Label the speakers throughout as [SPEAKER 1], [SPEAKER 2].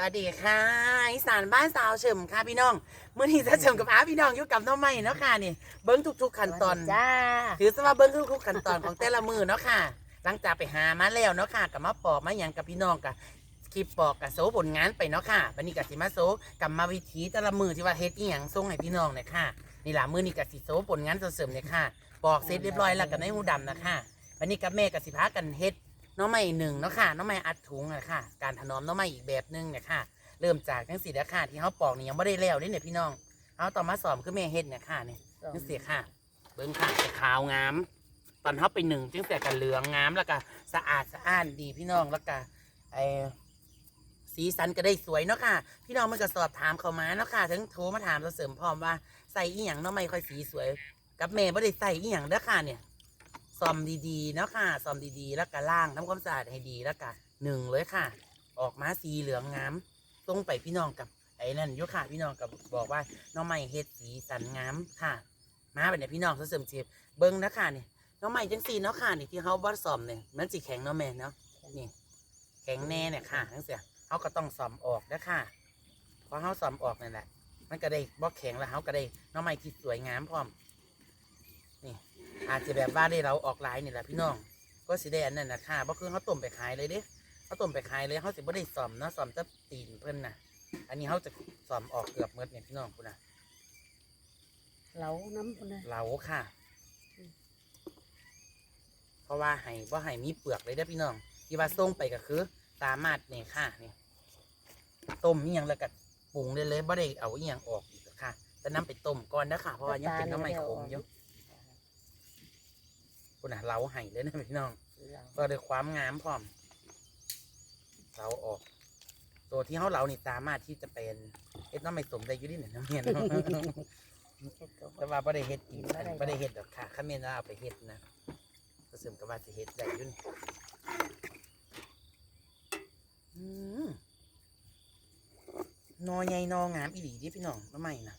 [SPEAKER 1] วัสดีค่ะอีสานบ้านสาวเฉิมค่ะพี่น้องเมื่อนี้จะเฉิมกับอาพี่น้องอยู่กับน้องใหม่เนาะค่ะนี่เบิ้งทุก ๆ ขั้นตอน
[SPEAKER 2] จ้า
[SPEAKER 1] ถือซะว่าเบิ้งทุกๆขั้นตอนของแต่ละมือเนาะค่ะ หลังจากไปหามาแล้วเนาะค่ะกับมาปอกมาหยังกับพี่น้องกับคลิปปอกกับโซผลงานไปเนาะค่ะวันนี้กับสิมาโซกับมาวิธีแต่ละมือที่ว่าเฮ็ดอีหยังส่งให้พี่น้องเนี่ยค่ะนี่ล่ะมือนี้กับสิโซผลงานเสริมๆเนี่ยค่ะปอกเสร็จเรียบร้อยแล้วกับในหูดำนะคะวันนี้กับแม่กับสิพากันเฮ็ด น้องใหม่หนึ่งเนาะค่ะน้องใหม่อัดถุงอะค่ะ การถนอมน้องใหม่อีกแบบหนึงเนี่ยค่ะ เริ่มจากทั้งสี่ราคาที่เขาปอกนี่ยังไม่ได้แล้วนี่เนี่ยพี่น้องเขาต่อมาสอมคือแม่เฮ็ดเนี่ยค่ะเนี่ยจังเสียค่ะ เบิ้งค่ะจะขาวงาม ตอนเขาไปหนึ่งจังเสียกันเหลืองงามแล้วก็สะอาดสะอ้านดีพี่น้องแล้วก็ไอสีสันก็ได้สวยเนาะค่ะ พี่น้องมันก็สอบถามเขามาเนาะค่ะถึงโทรมาถามเราเสริมพร้อมว่าใส่อีหยังเนาะไม่ค่อยสีสวย กับแม่ไม่ได้ใส่อีหยังเด้อค่ะเนี่ย ซ่อมดีๆเนาะค่ะซ่อมดีๆ แล้วก็ล้างทำความสะอาดให้ดีแล้วก็หนึ่งเลยค่ะ ออกมาสีเหลืองงามส่งไปพี่น้องกับไอ้นั่นยุค่ะพี่น้องกับบอกว่าน้องใหม่เฮ็ดสีสันงามค่ะ มาเป็นเนี่ยพี่น้องเสริมเจีบเบิ้งนะค่ะนี่น้องใหม่จังสีเนาะค่ะนี่ที่เขาบัดซ่อมเนี่ยมันสีแข็งเนาะแม่เนาะนี่แข็งแน่เนี่ยค่ะทั้งเสียเขาก็ต้องซ่อมออกนะค่ะพอเขาซ่อมออกนั่นแหละมันก็ได้บล็อกแข็งแล้วเขาก็ได้น้องใหม่ที่สวยงามพร้อมนี่ อาจจะแบบว่าได้เราออกลายนี่แหละพี่น้อง ก็สิได้อันนั้นนะค่ะบ่คือเขาต้มไปขายเลยเด้เขาต้มไปขายเลยเขาสิบ่ได้ซ่อมเนาะซ่อมแต่ตีนเพิ่นน่ะ อันนี้เขาจะซ่อมออกเกือบหมดเนี่ยพี่น้องคุณน่ะ
[SPEAKER 2] เหลาน้ำพุ่นนะ
[SPEAKER 1] เหลาค่ะ เพราะว่าไห้ว่าไห้มีเปลือกเลยเด้อพี่น้อง ที่ว่าส่งไปก็คือสามารถเนี่ยค่ะนี่ต้มนี่ยังแล้วก็ปรุงได้เลยบ่ได้เอาอีหยังออกอีกค่ะแต่น้ำไปต้มก่อนนะค่ะ เพราะว่ายังเป็นน้ำไม่ขมอยู่ คุณน่ะเหลาไห้เลยนะพี่น้องก็ด้วยความงามพร้อม เราออก ตัวที่เขาเรานี่สามารถที่จะเป็นเฮ็ดน้ำไม่สมได้อยุ่ดิเนี่ยน้ำเห็นแต่ว่าไม่ได้เฮ็ดอีกไม่ได้เฮ็ดดอกค่ะข้าเมนว่าเอาไปเฮ็ดนะก็เสริมกับว่าสิเฮ็ดได้อยุ่นอืมนอใหญ่นองามอีหลีที่พี่น้องน้ำไม่นะ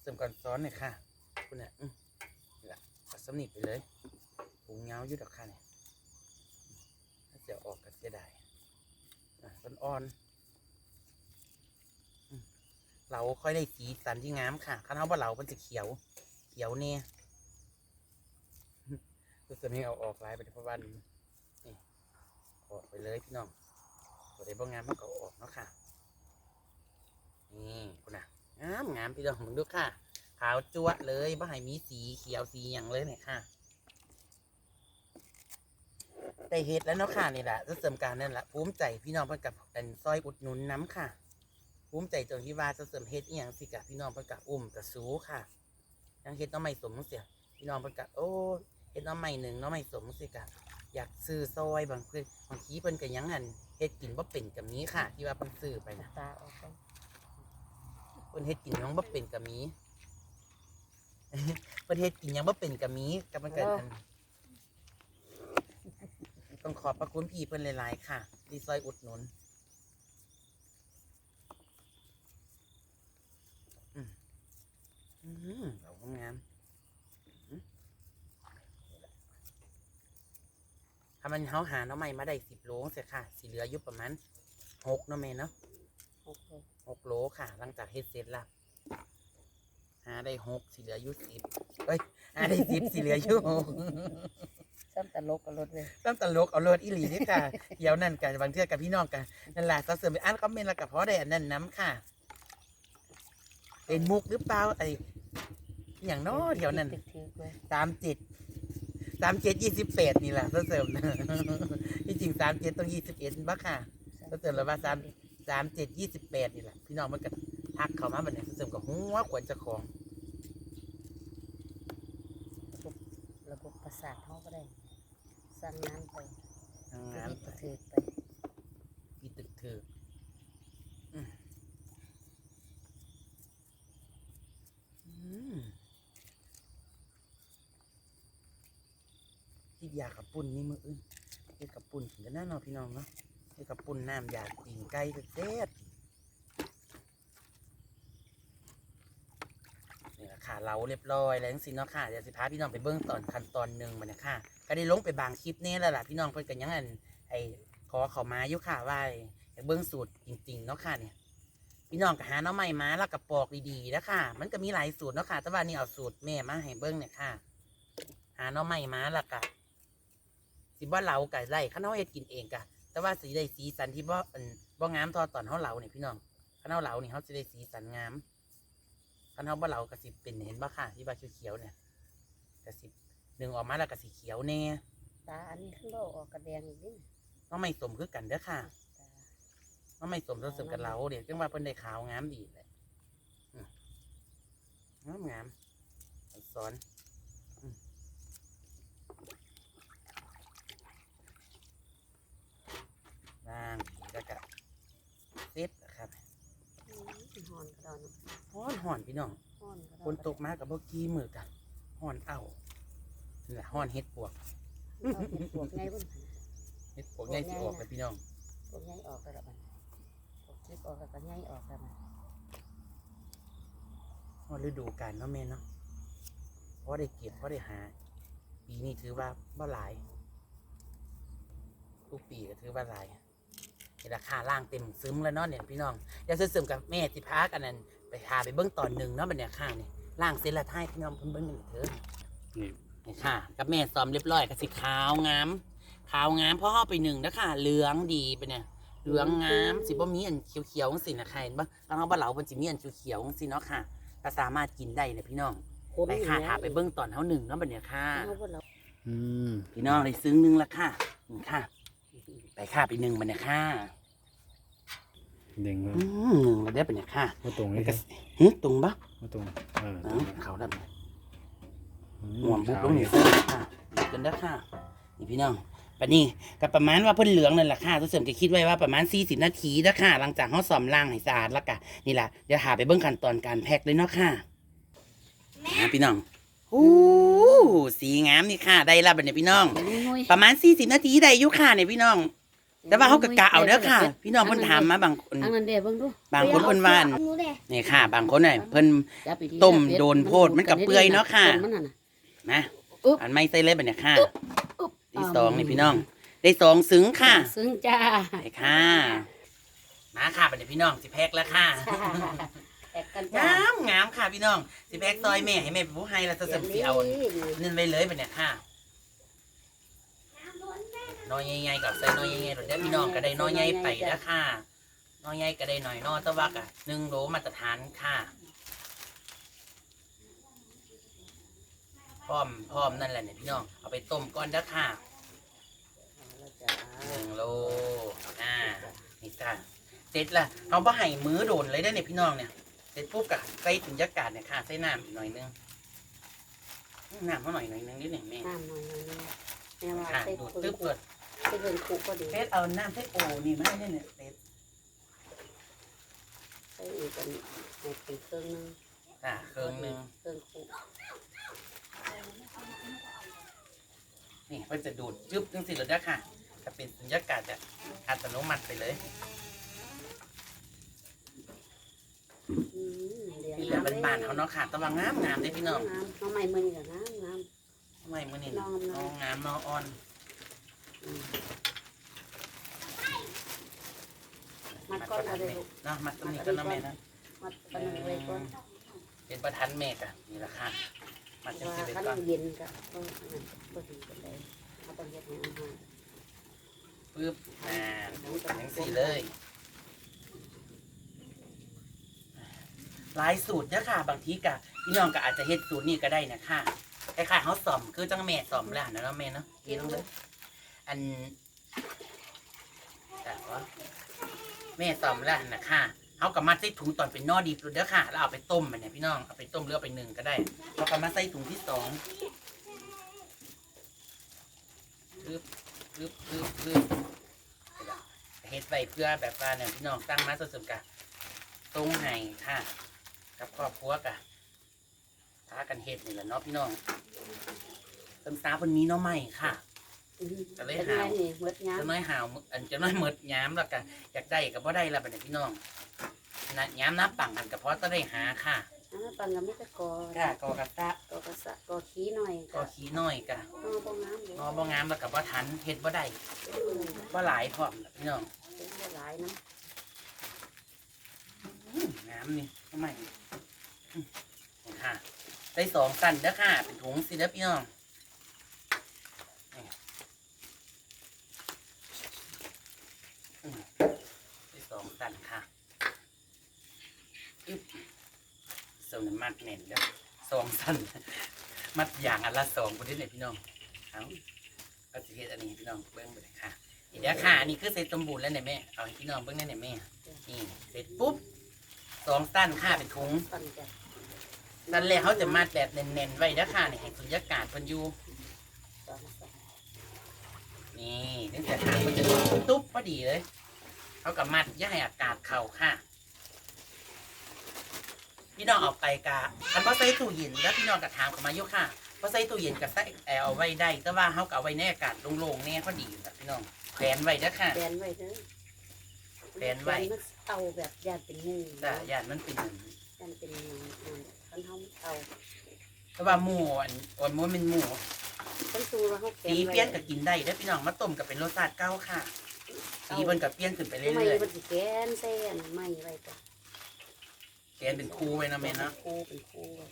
[SPEAKER 1] เสริมก่อนซ้อนหน่อยค่ะ คุณน่ะอืมนี่ละปัดสำนิไปเลย ปูเงาอยู่ดอกค่ะเนี่ยถ้าเสียออกก็เสียดายอะต้นอ่อนอืมเราค่อยได้สีสันที่งามค่ะข้าเขาว่าเรามันจะเขียว เขียวเนี่ยก็จะไม่เอาออกลายไปเพราะว่านี่ออกไปเลยพี่น้องตัวใดบ่งงามมันก็อออกเนาะค่ะ นี่คุณน่ะงามงามพี่น้องมึงดูค่ะ ขาวจั๊วะเลยบ่ให้มีสีเขียวสีอย่างเลยเนี่ยค่ะ ได้เฮ็ดแล้วเนาะค่ะนี่แหละจะเสริมการนั่นแหละภูมิใจพี่น้องเพิ่นกับเป็นซอยอุดหนุนน้ำค่ะภูมิใจตรงที่ว่าจะเสริมเฮ็ดอีหยังสิกะพี่น้องเพิ่นกับอุ้มกับสูค่ะยังเฮ็ดน้องใหม่สมเสียพี่น้องเพิ่นกับโอ้เฮ็ดน้องใหม่หนึ่งน้องใหม่สมสิกะอยากซื้อซอยบางเพิ่นบางทีเพิ่นก็ยังหันเฮ็ดกินบ่เป็นกับนี้ค่ะ ที่ว่าเพิ่นซื้อไปนะ
[SPEAKER 2] ตาออกไป
[SPEAKER 1] เพิ่นเฮ็ดกินยังบ่เป็นกับมีเพิ่นเฮ็ดกินยังบ่เป็นกับมีกับมันก็อัน ต้องขอบพระคุณพี่เพิ่นหลายๆค่ะที่ซอยอุดหนุนอืมอืมเราทำงานอืมถ้ามันเขาหาหน้องใหม่มาได้สิบโลเสียค่ะ สีเหลืออยู่ประมาณหกเนาะแม่เนาะ
[SPEAKER 2] โอเค
[SPEAKER 1] หกโลค่ะ หลังจากเฮ็ดเสร็จแล้วหาได้หกสีเหลืออยู่สิบเอ้ยหาได้สิบสีเหลืออยู่หก
[SPEAKER 2] ซ้ำตลกกับรถเลย
[SPEAKER 1] ต้องตลกเอาโลดอีหลีนี่ค่ะเดี๋ยวนั่นกันบางเทื่อกับพี่น้องกันนั่นแหละก็เสริมไปอ่านคอมเมนต์แล้วกับเพราะได้อันนั้นน้ำค่ะ เป็นมุกหรือเปล่าไอ้อหย่างน้อเดี๋ยวนั้น
[SPEAKER 2] ถือๆไว้
[SPEAKER 1] สามเจ็ดสามเจ็ดยี่สิบแปดนี่แหละก็เสริมนะที่จริงสามเจ็ดต้องยี่สิบเอ็ดบ้าค่ะก็เสริมแล้วว่าสามสามเจ็ดยี่สิบแปดนี่แหละพี่น้องมันก็ทักเข้ามาแบบนี้ก็เสริมกับหัวขวัญเจ้าของ
[SPEAKER 2] ระบบประสาทเขาก็ได้ สั่งงานไป
[SPEAKER 1] ทำงานไป
[SPEAKER 2] ถือไป
[SPEAKER 1] อีตึกเถืออืมอืมที่ยากับปุ่นนี่มืออื่นเฮ็ดกับปุ่นกินกันแน่นอนพี่น้องเนาะเฮ็ดกับปุ่นน้ำยาตีนไก่เด็ดๆนี่แหละ ค่ะเราเรียบร้อยแล้วจังสิเนาะค่ะเดี๋ยวสิพาพี่น้องไปเบิ้องตอนขั้นตอนหนึ่งมันนะค่ะ ก็ได้ลงไปบางคลิปนี้แล้วล่ะพี่น้องเพิ่อนกันยังอันไอ้ขอเขามาอยู่ค่ะว่าให้เบิ้องสูตรจริงๆเนาะค่ะเนี่ยพี่น้องก็หาหน้อใหม่มาแล้วก็ปอกดีๆนะค่ะ มันก็มีหลายสูตรเนาะค่ะแต่ว่านี่เอาสูตรแม่มาให้เบิ้องเนี่ยค่ะ หาหน้อใหม่มาแล้วก็สิบ่เหลาไก่ไล่ข้าวเฮ็ดกินเองกะแต่ว่าสีได้สีสันที่บ่บ่งามทอตอนเฮาเหลาเนี่ยพี่น้องข้าวเหลาเนี่ยเฮาสิได้สีสันงาม ข้าวเฮาบ่เหลาก็สิเป็นเห็นบ่ค่ะที่ว่าเขียวๆเนี่ยก็สิดึงออกมาแล้วก็สีเขียวแน่
[SPEAKER 2] ตาอันนี้ขึ้นโลออกกระแดงอีกนิด
[SPEAKER 1] หน้อไม่สมคือกันเด้อค่ะ
[SPEAKER 2] ตา
[SPEAKER 1] หน้อไม่สมต้องสมกับเหลาเดี๋ยวจังว่าเพิ่นได้ขาวงามดีเลยอืมงามงามสอนอืมล่างแล้วก็เซ็ตนะครับ
[SPEAKER 2] อืมหอนกระดอนเนาะ
[SPEAKER 1] ฮ้อนห่อนพี่น้อง
[SPEAKER 2] หอนกระด
[SPEAKER 1] ฝนตกมากับเมื่อกี้มือกันห่อนเอ้านี่แหละห่อนเฮ็ดปวก
[SPEAKER 2] เอาเห็ดปวกไงบุ่น
[SPEAKER 1] เฮ็ดปวกใหญ่สิออกเลยพี่น้อง
[SPEAKER 2] ปวกไงออกกระดอนปวกคลิปออกแล้วก็ไงออกแล้วมัน
[SPEAKER 1] ห่อนฤดูกาลเนาะแม่เนาะเพราะได้เก็บเพราะได้หา ปีนี้ถือว่าบ่หลายทุกปีก็ถือว่าหลายเห็นราคาล่างเต็มซึมแล้วเนาะเนี่ยพี่น้องเดี๋ยวซึมๆกับแม่สิพากันนั่น ไปพาไปเบิ้งตอนหนึ่งเนาะบัดเนี่ยข้างนี่ล่างเสร็จและท้ายพี่น้องเพิ่นเบิ้งหนึ่งเถอะ
[SPEAKER 3] นี่
[SPEAKER 1] นี่ค่ะ กับแม่ซ้อมเรียบร้อยก็สิขาวงามขาวงามเพราะเข้าไปหนึ่งนะค่ะ เหลืองดีไปเนี่ย เหลืองงามสิบ่มีอันเขียวๆจังสินะค่ะเห็นบ่บางเขาบ่เหลามันสิมีอันเขียวๆจังสิเนาะค่ะก็สามารถกินได้เลยพี่น้องไปค่ะหาไปเบิ้งตอนเท่าหนึ่งเนาะบัดเนี่ยค่ะ
[SPEAKER 2] เอาบุ่นเรา
[SPEAKER 3] อืม
[SPEAKER 1] พี่น้องได้ซึ้งหนึงละค่ะนี่ค่ะ ไปค่ะไปหนึ่งบัดเนี่ยค่ะ
[SPEAKER 3] เด้งว่า
[SPEAKER 1] อืมหนึ่งแล้วได้บัดเนี่ยค่ะ
[SPEAKER 3] ว่าตรง
[SPEAKER 1] แล้ว
[SPEAKER 3] นี้
[SPEAKER 1] ก็
[SPEAKER 3] ใช่
[SPEAKER 1] หึตรงปะ
[SPEAKER 3] ว่าตรงเออ
[SPEAKER 1] เออเขาดับ
[SPEAKER 3] อื
[SPEAKER 1] ห่วงบุก
[SPEAKER 3] ขาว
[SPEAKER 1] ลงนี่ค่ะดีกันเด้อค่ะนี่พี่น้องปานนี้ก็ประมาณว่าเพิ่นเหลืองนั่นแหละค่ะทุกเสริมก็คิดไว้ว่าประมาณ 40 นาทีนะค่ะ หลังจากเฮาซ่อมล้างให้สะอาดแล้วก็นี่ล่ะเดี๋ยวหาไปเบิ่งขั้นตอนการแพ็คเลยเนาะค่ะนะพี่น้องโอ้สีงามนี่ค่ะ ได้แล้วบัดนี้พี่น้อง
[SPEAKER 2] นุ้ย
[SPEAKER 1] ประมาณ 40 นาทีได้อยู่ค่ะเนี่ยพี่น้อง แต่ว่าเฮาก็กะเอาเด้อค่ะ พี่น้องเพิ่นถามมาบางคน
[SPEAKER 2] อันนั้นเด้เบิ่งดู
[SPEAKER 1] บางคนเพิ่นว่าอันนี่ค่ะ บางคนน่ะเพิ่น
[SPEAKER 2] จับอีกที
[SPEAKER 1] ต้มโดนโพดมันก็เปื่อยเนาะค่ะ
[SPEAKER 2] ต้มมันน่ะนะ
[SPEAKER 1] นะ
[SPEAKER 2] อุ๊บ
[SPEAKER 1] อันไม่ใส่เลยบัดเนี่ยค่ะ
[SPEAKER 2] อุ๊บ
[SPEAKER 1] ที่สองนี่พี่น้อง ได้สองซึ้งค่ะ
[SPEAKER 2] ซึ้งจ้า
[SPEAKER 1] ไปค่ะ มาค่ะบัดนี้พี่น้องสิแพ็คแล้วค่ะ
[SPEAKER 2] แตกกันจ้างา
[SPEAKER 1] มงามค่ะพี่น้องสิแพ็คซอยแม่ให้แม่เป็นผู้ให้แล้วจะเสริมสีเอานั่นไปเลยบัดเนี่ยค่ะ น้อยใหญ่ๆกับใส่น้อยใหญ่ๆหรือได้พี่น้องก็ได้น้อยใหญ่ไปแล้วค่ะน้อยใหญ่ก็ได้หน่อยน้อยแตะวักอะหนึ่งโลมาตรฐานค่ะพร้อมพร้อมนั่นแหละเนี่ยพี่น้องเอาไปต้มก่อนเด้อค่ะ
[SPEAKER 2] แล้วจ้า
[SPEAKER 1] หนึ่งโลอ่านี่ค่ะเสร็จละเอาบ่ให้มือโดนเลยได้อเนี่ยพี่น้องเนี่ยเสร็จปุ๊บกะใส่ถุงยากาศเนี่ยค่ะใส่น้ำอีกหน่อยนึงน้ำเขาหน่อยหน่อยนึงนิดหนึ่งแม่
[SPEAKER 2] น้ำหน่อยนึงแม่ว่า
[SPEAKER 1] ค่ะ
[SPEAKER 2] ใส่
[SPEAKER 1] ดูด
[SPEAKER 2] คน
[SPEAKER 1] ตึ๊บ
[SPEAKER 2] คุ
[SPEAKER 1] เกิด
[SPEAKER 2] ใส่คนคุก็ดี
[SPEAKER 1] เฟสเอาน้ำใส่โอนี่มาให้เนี่ยเนี่ยเฟส
[SPEAKER 2] ใส่อีกกันให้เป็นเครื่องนึง
[SPEAKER 1] อ่าเครื่องหนึง
[SPEAKER 2] เครื่องคุ
[SPEAKER 1] นี่เพิ่นจะดูดจึ๊บจังสิเลยเด้อค่ะถ้าเป็นถุงยากาศจะอัตโนมัติไปเลย
[SPEAKER 2] อืมเดี๋ยว
[SPEAKER 1] นี่แหละบานๆเขาเนาะค่ะตะวังงามงามๆเลยพี่น้อง
[SPEAKER 2] น้ำน้ำใหม่มือนี่กับน้ำน้
[SPEAKER 1] ทำไมมื้อนี้
[SPEAKER 2] น้อง
[SPEAKER 1] งามน้องอ่อน
[SPEAKER 2] มมัดก้อนเอาเลยลูก
[SPEAKER 1] เนาะมัดตรงนี้ก็เนาะแม่นะ
[SPEAKER 2] มัดปนไว้ก่อน
[SPEAKER 1] เป็นประทันเมกอะนี่แหละค่ะมัดจัง
[SPEAKER 2] ว่า
[SPEAKER 1] สิไป
[SPEAKER 2] ขั้น
[SPEAKER 1] ก่อน
[SPEAKER 2] เย็นก็ก็อันนั้นก็ดีกันเลยเขาต้องเฮ็ดให้อาหาร
[SPEAKER 1] ปึ๊บอ่าดูดจังสี่เลยหลายสูตรเด้อค่ะ บางทีกะพี่น้องก็อาจจะเฮ็ดสูตรนี้ก็ได้นะค่ะคล้ายๆเขาสอมคือจังแม่สอมแล้วนะเนาะแม่เนาะกินลงเลย อันแต่ว่าแม่สอมแล้วนะค่ะเขาก็มัดใส่ถุงตอนเป็นนอดีบเด้อค่ะ แล้วเอาไปต้มมันเนี่ยพี่น้องเอาไปต้มหรือเอาไปนึ่งก็ได้เขาก็มาใส่ถุงที่สองปึ๊บปึ๊บปึ๊บปึ๊บเฮ็ดไว้เพื่อแบบว่าเนี่ยพี่น้องตั้งมาสดๆกะตรงไห้ค่ะ กับครอบครัวกะพากันเฮ็ดนี่แหละเนาะพี่น้องเติมซาเพิ่นมีเนาะใหม่ค่ะ จะเลย
[SPEAKER 2] เป็น
[SPEAKER 1] หา
[SPEAKER 2] ไงนี่เบิดยาม
[SPEAKER 1] จะน้อยหาวอันจะน้อยหมดย้ำแล้วกันอยากได้ก็บ่ได้ละบัดนี้พี่น้องนะย้ำน้ำปังกันก็เพราะจะได้หาค่ะ
[SPEAKER 2] น้ำปังก็ไม่ตะกอ
[SPEAKER 1] ก้ากอกระตะ
[SPEAKER 2] กอกระสะกอขี้หน่อย
[SPEAKER 1] กอขี้น้อยกะ
[SPEAKER 2] นอบ่งามเลย
[SPEAKER 1] งอบ่งามแล้วก็บ่ทันเฮ็ดบ่ได้บ่หลายพร้อมล่ะพี่น้อง
[SPEAKER 2] เป็นบ่หลายน้
[SPEAKER 1] นี่ทำไมอืมนี่ค่ะได้สองสั้นเด้อค่ะเป็นถุงสิเด้อพี่น้องนี่อืม ได้สองสั้นค่ะอึ๊บเสาน้ำมัดเน่นเด้อสองสั้นมัดอย่างอันละสองคนนี้เลยพี่น้องเอาก็จะเฮ็ดอันนี้ให้พี่น้องเบิ้งไปเลยค่ะนี่เดี๋ยวค่ะอันนี้คือเสร็จสมบูรณ์แล้วเนี่ยแม่เอาให้พี่น้องเบิ้งได้เนี่ยแม่นี่เสร็จปุ๊บสองสั้นค่ะเป็นถุง
[SPEAKER 2] ปั่นจ้ะ
[SPEAKER 1] นั่นแหละเขาจะมัดแบบเน้นๆไว้นะค่ะนี่ให้สุญญากาศเพิ่นอยู่
[SPEAKER 2] สองสอง
[SPEAKER 1] นี่ตั้งแต่หางมันจะตุ๊บพอดีเลย เขากับมัดอย่าให้อากาศเข่าค่ะ พี่น้องเอาไปกะอันว่าใส่ตู้เย็นแล้วพี่น้องกะถามเขามาอยู่ค่ะว่าใส่ตู้เย็นกับใส่แอร์เอาไว้ได้ แต่ว่าเขาก็เอาไว้ในอากาศโล่งๆเนี่ยพอดีค่ะพี่น้องแขวนไว้นะค่ะ
[SPEAKER 2] แบนไว้เด้อ
[SPEAKER 1] แบนไว้
[SPEAKER 2] มันเตาแบบยานเป็นงู
[SPEAKER 1] แต่ย่านมันเป็นอัน
[SPEAKER 2] ยานเป็นงูคันเฮาเตา
[SPEAKER 1] แต่ว่าหมูอันอันมันเป็นหมู
[SPEAKER 2] คันตูว่าเฮาแก
[SPEAKER 1] สีเปลี่ยนก็กินได้แล้วพี่น้องมาต้มกับเป็นรสชาติเก้าค่ะ สีมันกับเปลี่ยนขึ้นไป
[SPEAKER 2] ไม่
[SPEAKER 1] เรื่อย
[SPEAKER 2] มันสิแกนเส้นไม่ไว้จ้ะ
[SPEAKER 1] ๆแกนเป็นคูไว้นะแม่เนาะ
[SPEAKER 2] คูเป็นคูไว้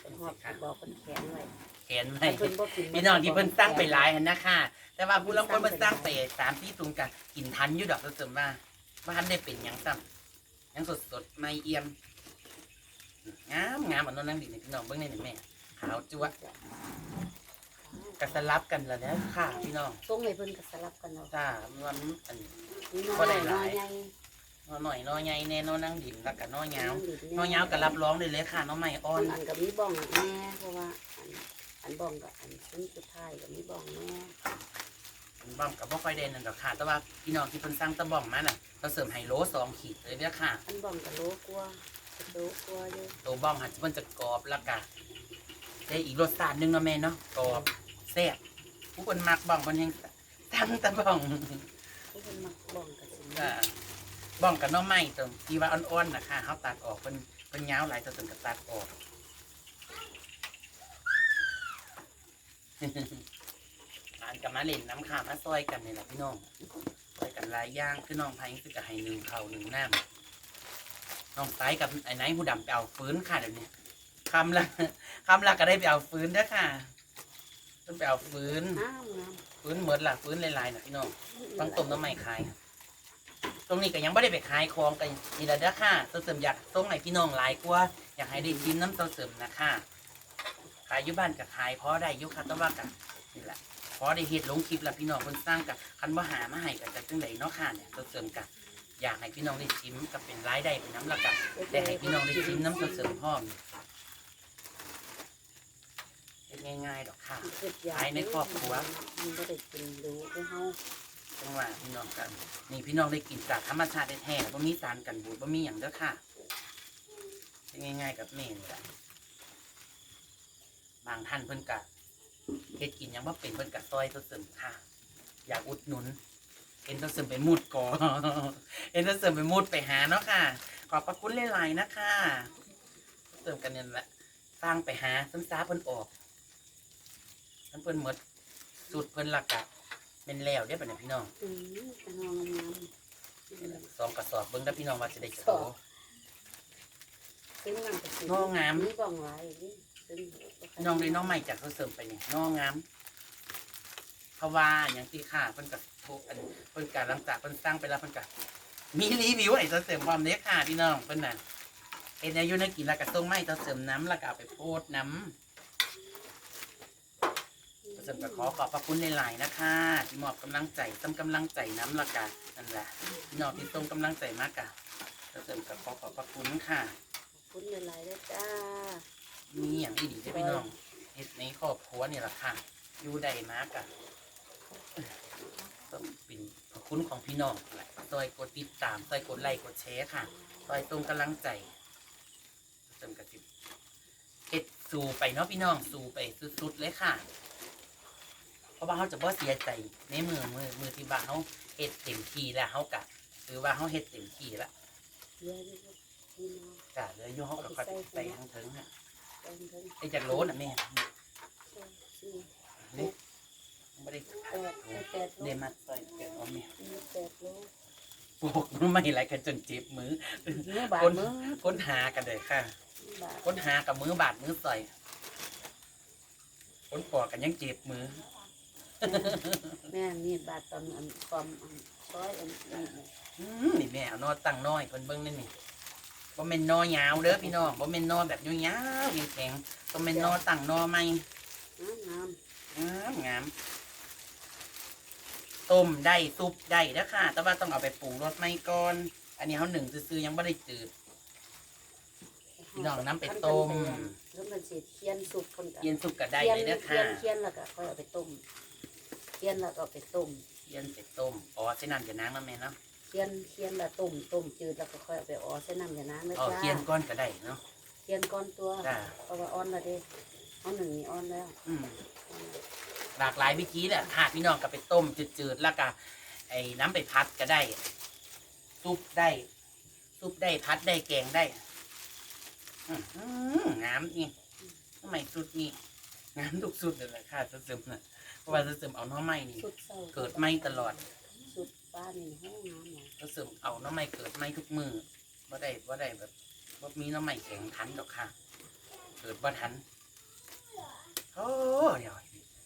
[SPEAKER 2] เป็นหอบบอกเป็นแขนไว้
[SPEAKER 1] แกนไว้
[SPEAKER 2] เพิ่นบ่กิน
[SPEAKER 1] พี่น้องที่เพิ่นตั้งไปหลายหันนะค่ะแต่ว่าผู้ลางคนเพิ่นตั้งไปสามที่ตุงกันกินทันอยู่ดอกเสริมว่าบ้านได้เป็นหยังซ้ำหยังสดสดๆไม่เอี่ยมงามงามอันนั้นนั่งดีในพี่น้องเบิ่งในนี่แม่ขาวจั๊วะ กระสลับกันแล้วนะค่ะพี่น้อง
[SPEAKER 2] ส่งให้เพิ่นก็สลับกันเอา
[SPEAKER 1] จ้ามันอัน
[SPEAKER 2] นี่น้อ
[SPEAKER 1] บ่
[SPEAKER 2] ย
[SPEAKER 1] ได้
[SPEAKER 2] น้
[SPEAKER 1] ห
[SPEAKER 2] อ
[SPEAKER 1] ลาย
[SPEAKER 2] ยใหญ่
[SPEAKER 1] น้อหน่อยน้อใหญ่แน่น้อนั่งดินแล้วก็น้อเหงา
[SPEAKER 2] น้
[SPEAKER 1] น้อเหงาก็รับร้องได้เลยค่ะน้อไม่อ่อน
[SPEAKER 2] อันก็มีบ้องแน่เพราะว่าอันอันบ้องกับอันชิ้นสุดท้ายก็มีบ้องแน่
[SPEAKER 1] บ้องกับบ่ค่อยได้นั่นดอกค่ะ แต่ว่าพี่น้องที่เพิ่นสั่งตะบ้องมาน่ะเขาเสริมไฮโลสองขีดเลยเด้อค่ะ
[SPEAKER 2] อันบ้องก็โลกว่าโลกว่าอยู่
[SPEAKER 1] ตัวบ้องหันมันจะกรอบแล้วก็ได้อีกรสชาติหนึงเนาะแม่เนาะกรอบแซ่บผู้คนมักบ้องคนยังตั้งแต่บ้อง
[SPEAKER 2] ผู้เพิ่นมักบ้องก็สิมี
[SPEAKER 1] อ่าบ้องกับหน้อไม้ตรงที่ว่าอ่อนๆนะคะเขาตัดออกเป็นเป็นยาวหลายตัวถึงกับตัดออกอ่านกับมาเล่นน้ำขามาซอยกันนี่แหละพี่น้องซอยกันหลายอย่างคือน้องไผ่คือกับไห้หนึ่งเขาหนึ่งน้ำน้องไต้กับไอ้ไหนหูดำไปเอาฟื้นค่ะเดี๋ยวนี้คำละคำละก็ได้ไปเอาฟื้นเด้อค่ะ เพิ่นไปเอาฟื้น
[SPEAKER 2] น้ำน้
[SPEAKER 1] ฟื้นเหมือนละฟื้นลายๆนะพี่น้องำบางต้มน้ำไม่ขายตรงนี้ก็ยังไม่ได้ไปขายของกันนี่แหละเด้อค่ะเสริมอยากส่งให้พี่น้องหลายกว่าอยากให้ได้ชิมน้ำเสริมนะคะขายอยู่บ้านกับขายพอได้อยุค่ะแต่ว่ากันนี่แหละพอได้เฮ็ดลงคลิปแล้วพี่น้องคนสร้างกับคันว่าหามาให้กันจากจังใดเนาะค่ะเนี่ยเสริมกันอยากให้พี่น้องได้ชิมกับเป็นรายได้เป็นน้ำละกันได้ให้พี่น้องได้ชิมน้ำเสริมพร้อม เฮ็ดง่ายๆดอกค่ะ
[SPEAKER 2] เฮ็ดยาก
[SPEAKER 1] ขายในครอบครัว
[SPEAKER 2] มันบ่ได้กินรู้คือเฮา
[SPEAKER 1] จังหวะพี่น้องกัน นี่พี่น้องได้กินจากธรรมชาติแท้ๆบ่มีสารกันบูดบ่มีอย่างเด้อค่ะเป็นง่ายๆกับเมนแหละบางท่านเพิ่นกะเฮ็ดกินหยังบ่เป็นเพิ่นกะซอยตัวเสริมค่ะ อยากอุดหนุนเห็นตัวเสริมไปมุดก่อเห็นตัวเสริมไปมุดไปหาเนาะค่ะ ขอบพระคุณหลายๆนะคะตัวเสริมกันเนี่ยแหละสร้างไปหาซ้ำซาเพิ่นออก เพิ่นเพิ่นหมดสุดเพิ่นหลักกะเป็นแล้วได้อปะเนี่ยพี่น้อง
[SPEAKER 2] อืมแต่งองงาม
[SPEAKER 1] สองกระสอบเบิ้งได้พี่น้องว่าจะได้
[SPEAKER 2] ส
[SPEAKER 1] โต
[SPEAKER 2] อบซึ่งมันก็สิ
[SPEAKER 1] งองาม
[SPEAKER 2] มีบ้องหลายนี่ซึ่ง
[SPEAKER 1] พี่น้องได้น้องใหม่จากเขาเสริมไปเนี่ยน้องงามเพราะว่าอย่างที่ค่ะเพิ่นกับทุกอันเพิ่นการหลังจากเพิ่นสร้างไปแล้วเพิ่นกับมีรีวิวไอ้ตัวเสริมความเนี้ยค่ะพี่น้องเพิ่นน่ะเอ็นอายุนักกินแล้วก็ต้องไม่ตัวเสริมน้ำแล้วก็เอาไปโพดน้ำ ตัวเสริมก็ขอขอบพระคุณหลายๆนะคะที่มอบกำลังใจซ้ำกำลังใจน้ำและกันนั่นแหละพี่น้องที่ส่งกำลังใจมากอะตัวเสริมก็ขอขอบพระคุณค่ะ
[SPEAKER 2] ขอบคุณหลายๆด้วยจ้า
[SPEAKER 1] มีอย่างที่ดีใช่พี่น้องเฮ็ดในครอบครัวนี่แหละค่ะ อยู่ได้มากอะต้องเป็นพระคุณของพี่น้องแหละซอยกดติดตามซอยกดไลค์กดแชร์ค่ะซอยตรงกำลังใจเติมกระติบเฮ็ดสู่ไปเนาะพี่น้องสู่ไปสุดๆเลยค่ะ เพราะว่าเขาจะบ่เสียใจในมือมือมือที่ว่าเขาเฮ็ดเต็มที่แล้วเขากะหรือว่าเขาเฮ็ดเต็มที่แล้ว
[SPEAKER 2] เยอะเลยพี่น้อง
[SPEAKER 1] กะเหลยอยู่เขาก็ค่อยไปทางถึงน่ะ
[SPEAKER 2] เต็มทั้ง
[SPEAKER 1] ไอ้จากโลน่ะแม่
[SPEAKER 2] สี่
[SPEAKER 1] นี่ไม่ได้
[SPEAKER 2] แปดแปดโล
[SPEAKER 1] เดมัดใส่เกิดเอาแม่
[SPEAKER 2] มีแปดโล
[SPEAKER 1] ปลูกมันไม่ไรกันจนเจ็บมือ
[SPEAKER 2] มือบาด
[SPEAKER 1] คน
[SPEAKER 2] มือ
[SPEAKER 1] ค้นหากันเลยค่ะ
[SPEAKER 2] บาด
[SPEAKER 1] ค้นหากับมือบาดมือใส่ค้นปอกกันยังเจ็บมือ
[SPEAKER 2] แม่มีดบาดตอนอันตอมอันซอยอันนี้เนี่ย
[SPEAKER 1] อืมนี่แม่เอานอตั้งน้อยคนเบิ้งนี่นี่บ่แม่นนอยาวเด้อพี่น้องบ่แม่นนอแบบยาวๆแข็งๆต้องแม่นนอตั้งนอใหม่
[SPEAKER 2] น้ำน้
[SPEAKER 1] งามงามต้มได้ซุปได้นะค่ะ แต่ว่าต้องเอาไปปรุงรสไม่ก่อน อันนี้เขาหนึ่งซื้อๆยังไม่ได้จืดำพี่น้องน้ำไปต้ม
[SPEAKER 2] แล้วมันสิเคียนสุกคนก็
[SPEAKER 1] เย็นสุกก็ได้เลยนะ
[SPEAKER 2] เคีย
[SPEAKER 1] ค่ะ
[SPEAKER 2] นเคียนแล้วก็ค่อยเอาไปต้ม เคียนแล้วก็เอาไปต้ม
[SPEAKER 1] เย็นไปต้มอ๋อเส้นน้ำจะน้ำมาแม่เนาะ
[SPEAKER 2] เคียนเคียนแล้วต้มต้มจืดแล้วก็ค่อยเอาไปอ๋อใส่น้ำอย่าน้ำนะ
[SPEAKER 1] อ๋อ
[SPEAKER 2] จ้า
[SPEAKER 1] เคี่ยนก้อนก็ได้เนาะ
[SPEAKER 2] เคียนก้อนตัว
[SPEAKER 1] จ้า
[SPEAKER 2] เพราะว่าอ่อนแล้วเด้เอาหนึ่งนี่อ่อนแล้ว
[SPEAKER 1] อืมหลากหลายวิธีแหละค่ะพี่น้องก็ไปต้มจืดๆแล้วก็ไอ้น้ำไปพัดก็ได้ซุปได้ซุปได้พัดได้แกงได้อื้อหืองามนี่ทำไมสุดนี่งามทุกสุดเลยแหละค่ะจะเสริมนะเพ ราะว่าจะเสริมเอาหน้อไม้นี่
[SPEAKER 2] สุดเศร้า
[SPEAKER 1] เกิดไหม้ตลอด
[SPEAKER 2] สุดป้านี่ห้องน้ำเนี่ย
[SPEAKER 1] จะเสริมเอาหน้อไม้เกิดไหม้ทุกมือว่าได้ว่าได้แบบว่ามีหน้อไม้แข็งทันหรอกค่ะ เกิดว่าทันโอ้เดี๋ยว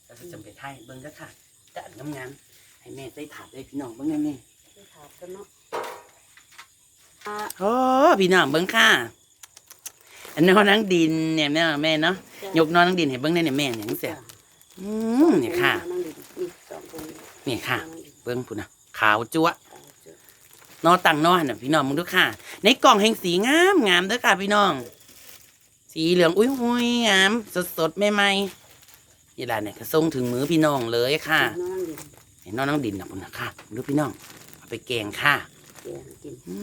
[SPEAKER 1] เราจะจำไปไทยเบิ้งก็ค่ะจะอันงามๆให้แม่ได้ถาดได้พี่น้องเบิ้งแน่
[SPEAKER 2] ที่ถามกันเนาะ
[SPEAKER 1] ๆโอ้พี่น้องเบิ้งค่ะ อันนี้นังดินเนี่ยแม่แม่เนาะยกนอนนังดินให้เบิ้งได้เนี่ยแม่อย่างเสีย อืมเนี่ยค่ะ
[SPEAKER 2] นั่งดินี่สองคน
[SPEAKER 1] นี่ค่ะ
[SPEAKER 2] นั่งดิ
[SPEAKER 1] เบิ้งพุ่นนะขาวจั๊วะ
[SPEAKER 2] เอาเจอน
[SPEAKER 1] อตังนอน่ะพี่น้องมึงดูค่ะ ในกล่องแห่งสีงามงามเด้อค่ะพี่น้อง สีเหลืองอุ้ยอุ้ยงามสดสดใหม่ๆนี่แหละเนี่ยก็ส่งถึงมือพี่น้องเลยค่ะ
[SPEAKER 2] นั่งดิ
[SPEAKER 1] เห็นน้องน้องดินนะพุ่นนะค่ะมึงดูพี่น้องเอาไปแกงค่ะ
[SPEAKER 2] แกงกิน
[SPEAKER 1] อื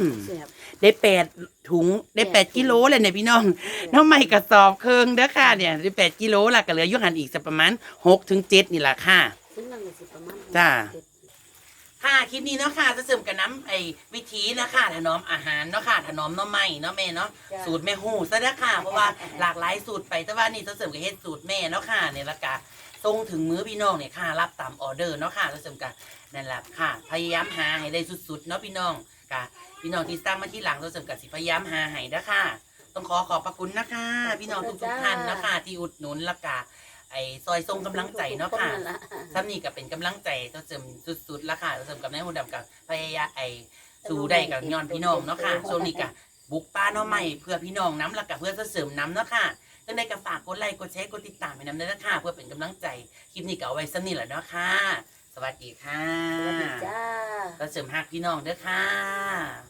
[SPEAKER 1] ม
[SPEAKER 2] แซ่บ
[SPEAKER 1] ได้แปดถุงได้แปดกิโลเลยเนี่ยพี่น้องน้องใหม่กระสอบเคิงเด้อค่ะเนี่ยได้แปดกิโลละก็เหลืออยุหันอีกสักประมาณหกถึงเจ็ดนี่แหละค่ะ
[SPEAKER 2] ซึ่งนั่งสิประมาณ
[SPEAKER 1] จ้า
[SPEAKER 2] เจ็ด
[SPEAKER 1] ค่ะคลิปนี้เนาะค่ะจะเสริมกับน้ำไอ้วิธีเนาะค่ะถนอมอาหารเนาะค่ะถนอมหน้อไม้เนาะแม่เนาะ
[SPEAKER 2] จ้ะ
[SPEAKER 1] สูตรแม่หูซะนะค่ะเพราะว่าหลากหลายสูตรไปแต่ว่านี่จะเสริมกับเฮ็ดสูตรแม่เนาะค่ะเนี่ยละกะ ทรงถึงมื้อพี่น้องเนี่ยค่ะรับตามออเดอร์เนาะค่ะจะเสริมกับนั่นแหละค่ะ พยายามหาให้ได้สุดๆเนาะพี่น้องกะพี่น้องที่สร้างมาที่หลังจะเสริมกับสิพยายามหาให้นะค่ะต้องขอขอบพระคุณนะคะ พี่น้องทุกๆท่านนะคะที่อุดหนุนและกะไอ้ซอยทรงกำลังใจเนาะค่ะ
[SPEAKER 2] ทุกๆล่
[SPEAKER 1] ซ้ำนี่ก็เป็นกำลังใจตัวเสริมสุดๆแล้วค่ะตัวเสริมกับแม่หูดำกับพยายามไอสู้ได้กับย้อนพี่น้องเนาะค่ะช่วงนี้ก็บุกป้าเนาะใหม่เพื่อพี่น้องน้ำแล้วก็เพื่อเสริมน้ำเนาะค่ะ จังได้ก็ฝากกดไลค์กดแชร์กดติดตามให้น้ำด้วยนะคะเพื่อเป็นกำลังใจคลิปนี้ก็เอาไว้สนี่แหละเนาะค่ะ สวัสดีค่ะ
[SPEAKER 2] สวัสดีจ้า
[SPEAKER 1] ก็เสริมหักพี่น้องเด้อค่ะ